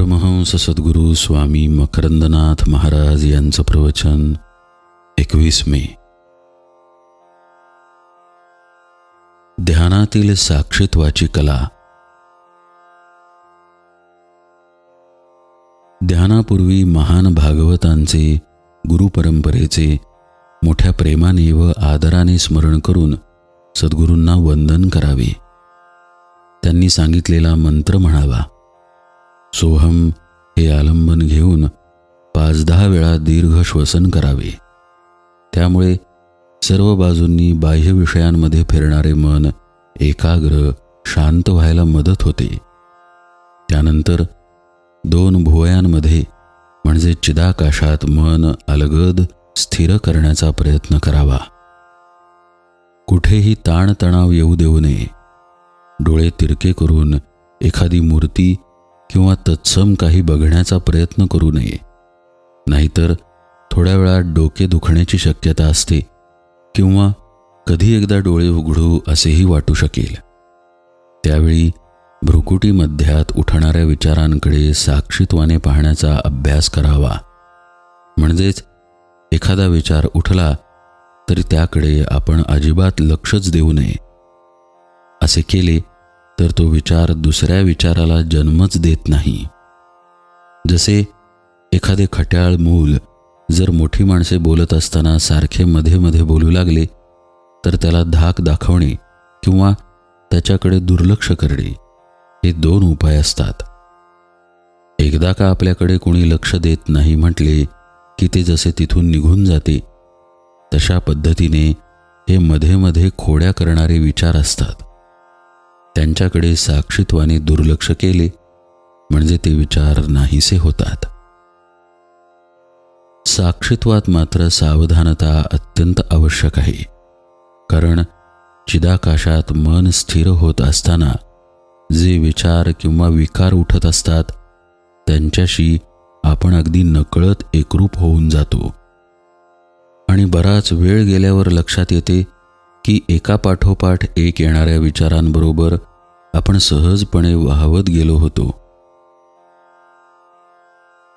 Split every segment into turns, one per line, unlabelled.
परमहंस सद्गुरू स्वामी मकरंदनाथ महाराज यांचं प्रवचन एकवीस मे. ध्यानातील साक्षीत्वाची कला. ध्यानापूर्वी महान भागवतांचे गुरुपरंपरेचे मोठ्या प्रेमाने व आदराने स्मरण करून सद्गुरूंना वंदन करावे. त्यांनी सांगितलेला मंत्र म्हणावा. सोहम हे आलंबन घेऊन पाच दहा वेळा दीर्घ श्वसन करावे. त्यामुळे सर्व बाजूंनी बाह्य विषयांमध्ये फिरणारे मन एकाग्र शांत व्हायला मदत होते. त्यानंतर दोन भुवयांमध्ये म्हणजे चिदाकाशात मन अलगद स्थिर करण्याचा प्रयत्न करावा. कुठेही ताणतणाव येऊ देऊ नये. डोळे तिरके करून एखादी मूर्ती किंवा तत्सम काही बघण्याचा प्रयत्न करू नये. नाहीतर थोड्या वेळात डोके दुखण्याची शक्यता असते किंवा कधी एकदा डोळे उघडू असेही वाटू शकेल. त्यावेळी भ्रुकुटी मध्यात उठणाऱ्या विचारांकडे साक्षीत्वाने पाहण्याचा अभ्यास करावा. म्हणजेच एखादा विचार उठला तरी त्याकडे आपण अजिबात लक्षच देऊ नये. असे केले तर तो विचार दुसऱ्या विचाराला जन्मच देत नाही. जसे एखादे खट्याळ मूल जर मोठी माणसे बोलत असताना सारखे मध्ये मध्ये बोलू लागले तर त्याला धाक दाखवणे किंवा त्याच्याकडे दुर्लक्ष करणे हे दोन उपाय असतात. एकदा का आपल्याकडे कोणी लक्ष देत नाही म्हटले की ते जसे तिथून निघून जाते तशा पद्धतीने हे मध्ये मध्ये खोड्या करणारे विचार असतात. त्यांच्याकडे साक्षीत्वाने दुर्लक्ष केले म्हणजे ते विचार नाहीसे होतात. साक्षीत्वात मात्र सावधानता अत्यंत आवश्यक आहे कारण चिदाकाशात मन स्थिर होत असताना जे विचार किंवा विकार उठत असतात त्यांच्याशी आपण अगदी नकळत एकरूप होऊन जातो. आणि बराच वेळ गेल्यावर लक्षात येते की एका पाठोपाठ एक येणाऱ्या विचारांबरोबर आपण सहजपणे वाहवत गेलो होतो.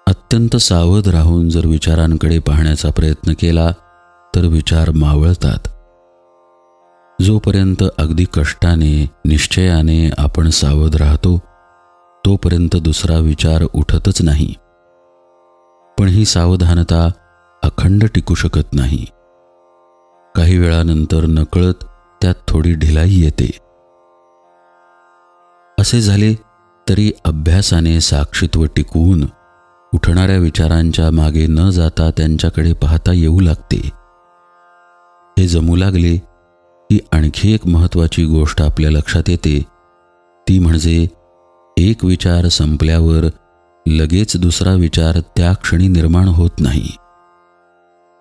अत्यंत सावध राहून जर विचारांकडे पाहण्याचा प्रयत्न केला तर विचार मावळतात. जोपर्यंत अगदी कष्टाने निश्चयाने आपण सावध राहतो तोपर्यंत दुसरा विचार उठतच नाही. पण ही सावधानता अखंड टिकू शकत नाही. काही वेळानंतर नकळत त्यात थोडी ढिलाई येते. असे झाले तरी अभ्यासाने साक्षीत्व टिकवून उठणाऱ्या विचारांच्या मागे न जाता त्यांच्याकडे पाहता येऊ लागते. हे जमू लागले की आणखी एक महत्त्वाची गोष्ट आपल्या लक्षात येते. ती म्हणजे एक विचार संपल्यावर लगेच दुसरा विचार त्या क्षणी निर्माण होत नाही.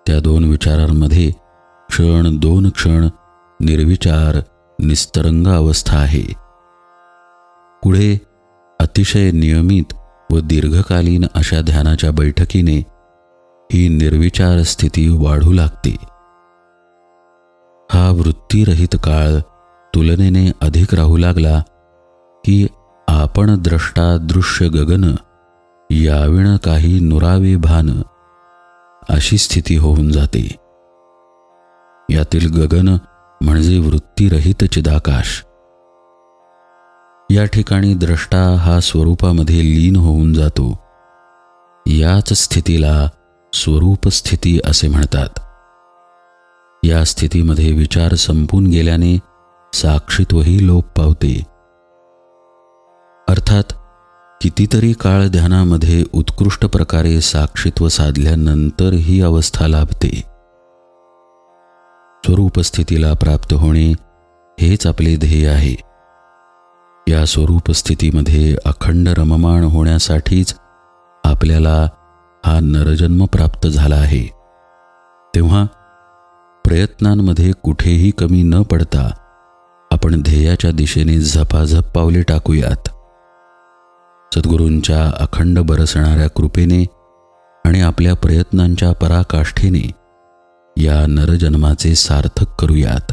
त्या दोन विचारांमध्ये क्षण दोन क्षण निर्विचार निस्तरंग अवस्था आहे. पुढे अतिशय नियमित व दीर्घकालीन अशा ध्यानाच्या बैठकीने ही निर्विचार स्थिती वाढू लागते. हा वृत्तीरहित काळ तुलनेने अधिक राहू लागला की आपण द्रष्टा दृश्य गगन याविण काही नुरावे भान अशी स्थिती होऊन जाते. यातील गगन म्हणजे वृत्तीरहित चिदाकाश. या ठिकाणी द्रष्टा हा स्वरूपामध्ये लीन होऊन जातो. याच स्थितीला स्वरूप स्थिती असे म्हणतात. या स्थितीमध्ये विचार संपून गेल्याने साक्षीत्वही लोप पावते. अर्थात कितीतरी काळ ध्यानामध्ये उत्कृष्ट प्रकारे साक्षीत्व साधल्यानंतर ही अवस्था लाभते. स्वरूपस्थितीला प्राप्त होणे हेच आपले ध्येय आहे. या स्वरूप स्थितीमध्ये अखंड रममाण होण्यासाठीच आपल्याला हा नरजन्म प्राप्त झाला आहे. तेव्हा प्रयत्नांमध्ये कुठेही कमी न पडता आपण ध्येयाच्या दिशेने झपाझप पावले टाकूयात. सद्गुरूंच्या अखंड बरसणाऱ्या कृपेने आणि आपल्या प्रयत्नांच्या पराकाष्ठेने या नरजन्माचे सार्थक करूयात.